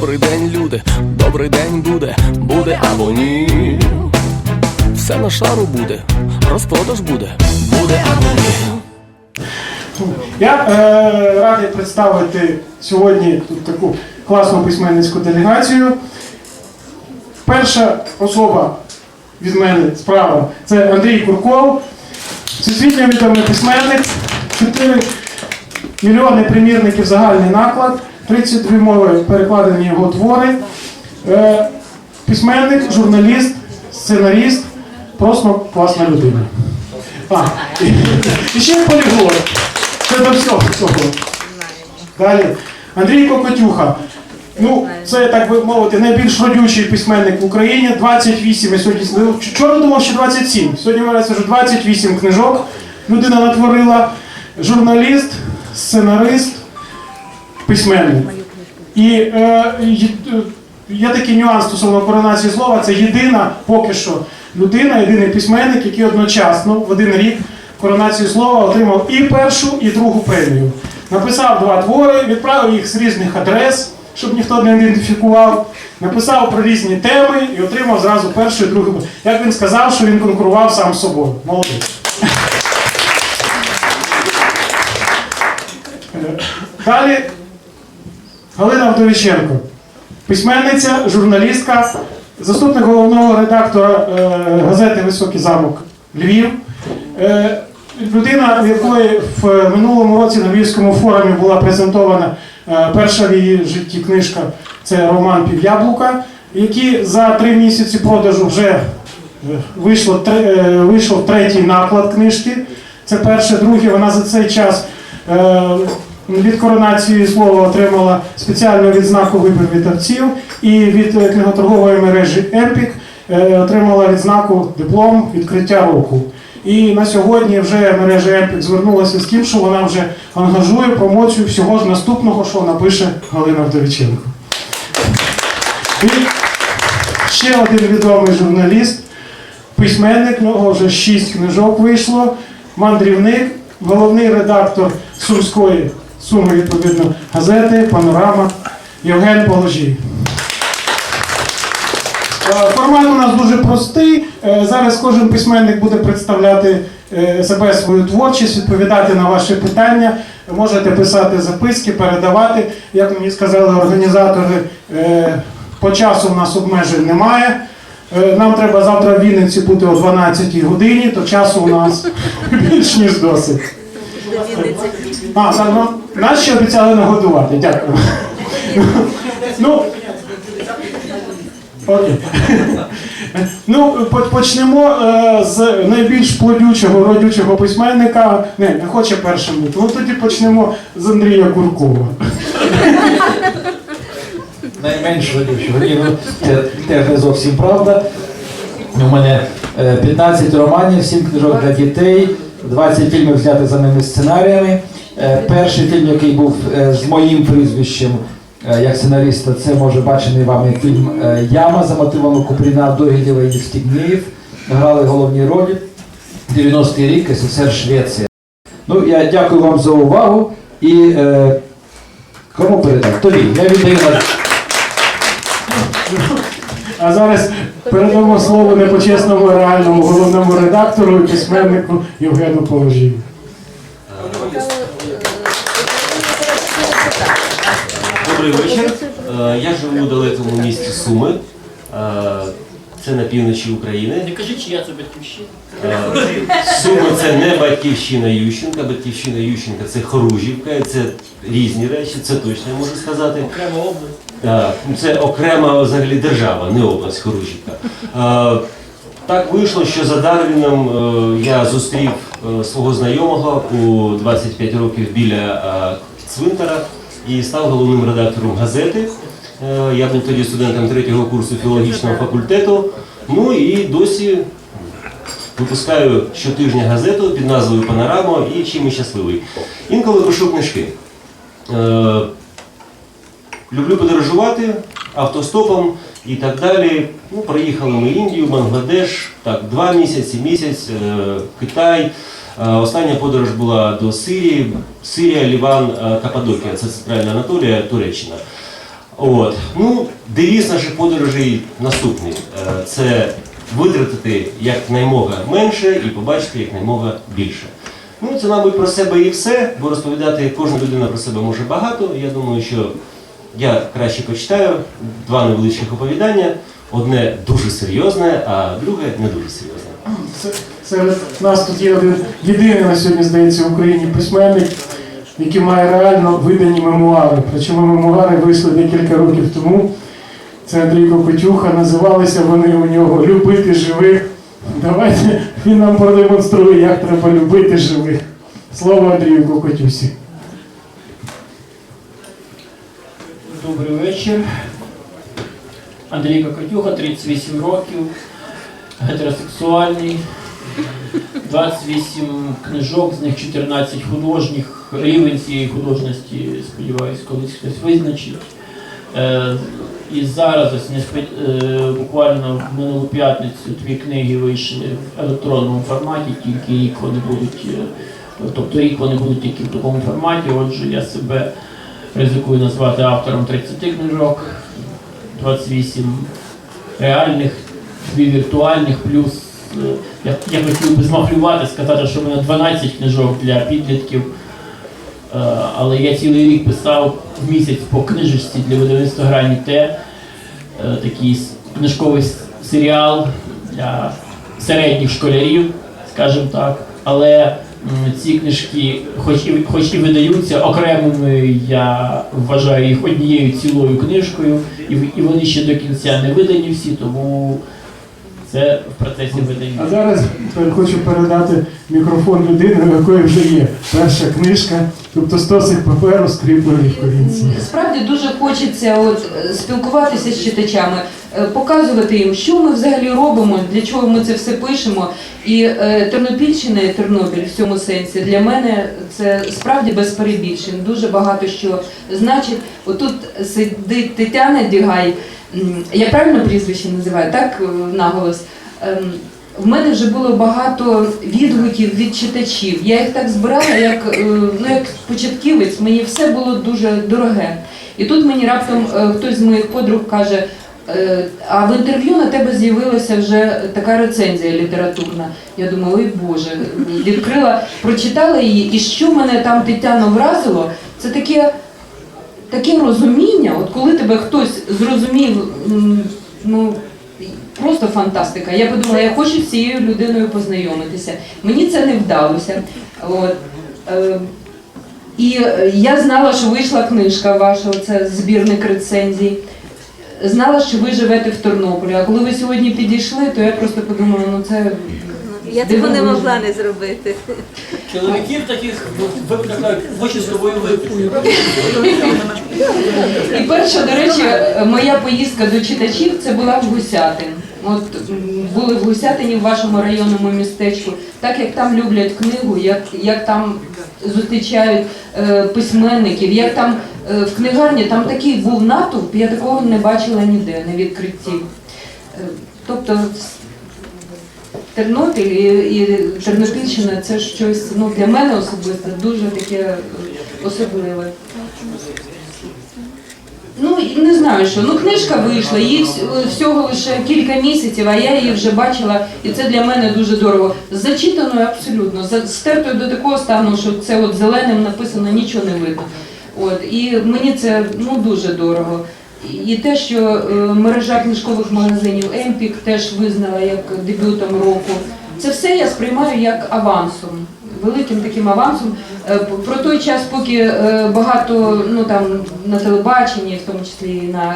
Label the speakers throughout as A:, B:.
A: Добрий день, люди, добрий день буде, буде або ні. Все на шару буде, розпродаж буде, буде або ні.
B: Я е, радий представити сьогодні тут таку класну письменницьку делегацію. Перша особа від мене справа це Андрій Курков, всесвітньо відомий письменник, 4 мільйони примірників загальний наклад, 32 мови перекладені його твори. Е, письменник, журналіст, сценаріст, просто класна людина. А, і, ще поліглот. Це до всього цього. Далі. Андрій Кокотюха. Ну, це, так би мовити, найбільш родючий письменник в Україні. 28, я сьогодні вчора думав, що 27. Сьогодні вважається, що 28 книжок людина натворила. Журналіст, сценарист, письменник. І е, е, є такий нюанс стосовно коронації слова. Це єдина поки що людина, єдиний письменник, який одночасно в один рік коронацію слова отримав і першу, і другу премію. Написав два твори, відправив їх з різних адрес, щоб ніхто не ідентифікував. Написав про різні теми і отримав зразу першу і другу. Як він сказав, що він конкурував сам з собою. Молодець. Е, Далі Галина Вдовиченко, письменниця, журналістка, заступник головного редактора е, газети Високий замок Львів. Е, людина, в якої в минулому році на Львівському форумі була презентована е, перша в її житті книжка це роман Пів'яблука, який за три місяці продажу вже вийшло, вийшов третій наклад книжки. Це перше, друге, вона за цей час від коронації слова отримала спеціальну відзнаку вибір видавців і від е, книготоргової мережі Емпік отримала відзнаку диплом відкриття року. І на сьогодні вже мережа Емпік звернулася з тим, що вона вже ангажує промоцію всього ж наступного, що напише Галина Вдовиченко. І ще один відомий журналіст, письменник, нього вже шість книжок вийшло, мандрівник, головний редактор Сумської суми, відповідно, газети, панорама Євген Положій. Е, Формат у нас дуже простий. Е, Зараз кожен письменник буде представляти е, себе свою творчість, відповідати на ваші питання. Можете писати записки, передавати. Як мені сказали організатори, по часу в нас обмежень немає. Нам треба завтра в Вінниці бути о 12 годині, то часу у нас більш ніж досить. А, так, ну, нас ще обіцяли нагодувати. Дякую. Ну, Окей. Ну, почнемо е, з найбільш плодючого, родючого письменника. Не, не хоче першим бути. Ну тоді почнемо з Андрія Куркова.
C: Найменш родючого. Ні, ну, це теж не зовсім правда. У мене е, 15 романів, 7 книжок для дітей, 20 фільмів зняти за моїми сценаріями. Е, Перший фільм, який був е, з моїм прізвищем е, як сценариста, це може бачений вами фільм Яма за мотивами Купріна, Догілєва і Євстігнєєв. Грали головні ролі. 90-й рік, СССР, Швеція. Ну, я дякую вам за увагу і е, кому передати? Тобі. Я віддаю на
B: А зараз передамо слово непочесному реальному головному редактору і письменнику Євгену Положію.
D: Добрий вечір. Е, Я живу у далекому місті Суми. Це на півночі України.
E: Не кажи, чия це батьківщина.
D: Е, Суми це не батьківщина Ющенка, батьківщина Ющенка це Хоружівка, це різні речі, це точно я можу сказати.
E: Окрема область.
D: Так, це окрема взагалі держава, не область Хоружівка. Е, Так вийшло, що за Дарвіном е, я зустрів свого знайомого у 25 років біля цвинтара і став головним редактором газети. Е, Я був тоді студентом третього курсу філологічного факультету. Ну і досі випускаю щотижня газету під назвою Панорама і чим і щасливий. Інколи пишу книжки. Е, Люблю подорожувати автостопом і так далі. Ну, проїхали ми Індію, Бангладеш, так, два місяці, місяць, е, Китай. Остання подорож була до Сирії, Сирія, Ліван, Каппадокія, це Центральна Анатолія, Туреччина. От. Ну, девіз наших подорожей наступний. Е, Це витратити якнаймога менше і побачити якнаймога більше. Ну, це, мабуть, про себе і все, бо розповідати кожна людина про себе може багато. Я думаю, що я краще почитаю два невеличких оповідання. Одне дуже серйозне, а друге не дуже серйозне.
B: Серед нас тут є один єдиний на сьогодні, здається, в Україні письменник, який має реально видані мемуари. Причому мемуари вийшли декілька років тому. Це Андрій Кокотюха. Називалися вони у нього Любити живих. Давайте він нам продемонструє, як треба любити живих. Слово Андрію Кокотюсі.
E: Добрий вечір. Андрій Кокотюха, 38 років, гетеросексуальний, 28 книжок, з них 14 художніх. Рівень цієї художності, сподіваюся, колись хтось визначить. Е, і зараз, ось е, буквально в минулу п'ятницю, дві книги вийшли в електронному форматі, тільки рік вони будуть, е, тобто рік вони будуть тільки в такому форматі. Отже, я себе ризикую назвати автором 30 книжок, 28 реальних, 2 віртуальних, плюс я, я хотів би змахлювати, сказати, що в мене 12 книжок для підлітків. Е, Але я цілий рік писав в місяць по книжечці для видавництва грані Т, е, такий книжковий серіал для середніх школярів, скажімо так. Але ці книжки, хоч і, хоч і видаються окремими, я вважаю їх однією цілою книжкою, і, і вони ще до кінця не видані всі, тому це в процесі видання.
B: А зараз хочу передати мікрофон людини, якої вже є перша книжка, тобто стосик паперу скріплений в корінці.
F: Справді дуже хочеться от, спілкуватися з читачами, е, показувати їм, що ми взагалі робимо, для чого ми це все пишемо. І е, Тернопільщина і Тернопіль в цьому сенсі для мене це справді без перебільшень. Дуже багато що значить. Отут сидить Тетяна Дігай. Я правильно прізвище називаю, так е, наголос. В мене вже було багато відгуків від читачів. Я їх так збирала, як, е, ну, як початківець, мені все було дуже дороге. І тут мені раптом е, хтось з моїх подруг каже, е, а в інтерв'ю на тебе з'явилася вже така рецензія літературна. Я думаю, ой Боже, відкрила, прочитала її, і що мене там Тетяно вразило, це таке, таке розуміння, от коли тебе хтось зрозумів, ну. Просто фантастика. Я подумала, я хочу з цією людиною познайомитися. Мені це не вдалося. От. Е, і е, я знала, що вийшла книжка ваша, це збірник рецензій. Знала, що ви живете в Тернополі. А коли ви сьогодні підійшли, то я просто подумала, ну це
G: Я цього не могла не зробити.
E: Чоловіків таких викликають хоче з тобою випити.
F: І перша, до речі, моя поїздка до читачів це була в Гусятин. От були в Гусятині в вашому районному містечку. Так як там люблять книгу, як, як там зустрічають е, письменників, як там е, в книгарні там такий був натовп, я такого не бачила ніде на відкритті. Е, тобто Тернопіль і, і Тернопільщина це щось ну, для мене особисто дуже таке е, особливе. Ну, не знаю що. Ну, книжка вийшла, їй всього лише кілька місяців, а я її вже бачила, і це для мене дуже дорого. Зачитаною абсолютно, стертою до такого стану, що це от зеленим написано, нічого не видно. От, і мені це ну, дуже дорого. І те, що е, мережа книжкових магазинів Емпік теж визнала як дебютом року, це все я сприймаю як авансом, великим таким авансом. Е, Про той час, поки е, багато ну там на телебаченні, в тому числі на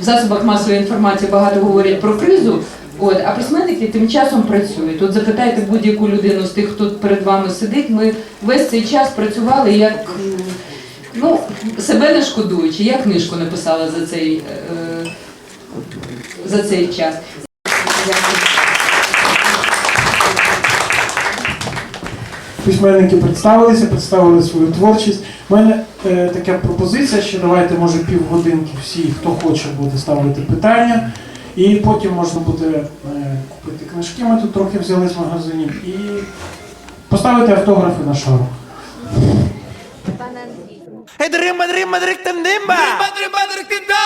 F: засобах масової інформації багато говорять про кризу. От, а письменники тим часом працюють. От запитайте будь-яку людину з тих, хто перед вами сидить. Ми весь цей час працювали як ну, себе не шкодуючи. Я книжку написала за цей, е, за цей час.
B: Письменники представилися, представили свою творчість. У мене е, така пропозиція, що давайте, може, півгодинки всі, хто хоче, буде ставити питання. І потім можна буде е, купити книжки. Ми тут трохи взяли з магазинів і поставити автографи на шару.
G: Hey, drimba,
H: drimba, drik, drimba. Drimba, drimba, drik, drimba.